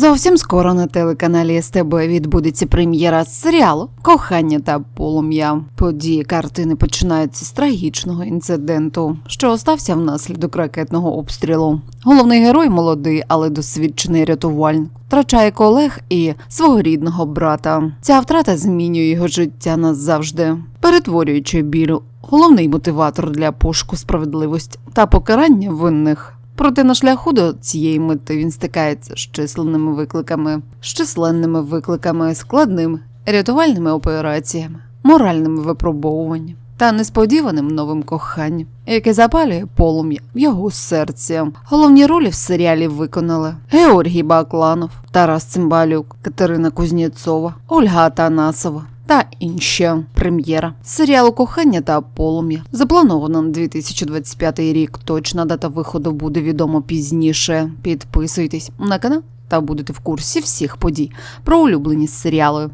Зовсім скоро на телеканалі СТБ відбудеться прем'єра серіалу Кохання та полум'я. Події картини починаються з трагічного інциденту, що остався внаслідок ракетного обстрілу. Головний герой молодий, але досвідчений рятувальник. Втрачає колег і свого рідного брата. Ця втрата змінює його життя назавжди, перетворюючи біль головний мотиватор для пошуку справедливості та покарання винних. Проте на шляху до цієї мети він стикається з численними викликами, з численними викликами, складними рятувальними операціями, моральними випробовуваннями та несподіваним новим коханням, яке запалює полум'я в його серці. Головні ролі в серіалі виконали Георгій Бакланов, Тарас Цимбалюк, Катерина Кузнєцова, Ольга Атанасова. Та інші прем'єра серіалу Кохання та полум'я заплановано на 2025 рік. Точна дата виходу буде відомо пізніше. Підписуйтесь на канал та будете в курсі всіх подій про улюблені серіали.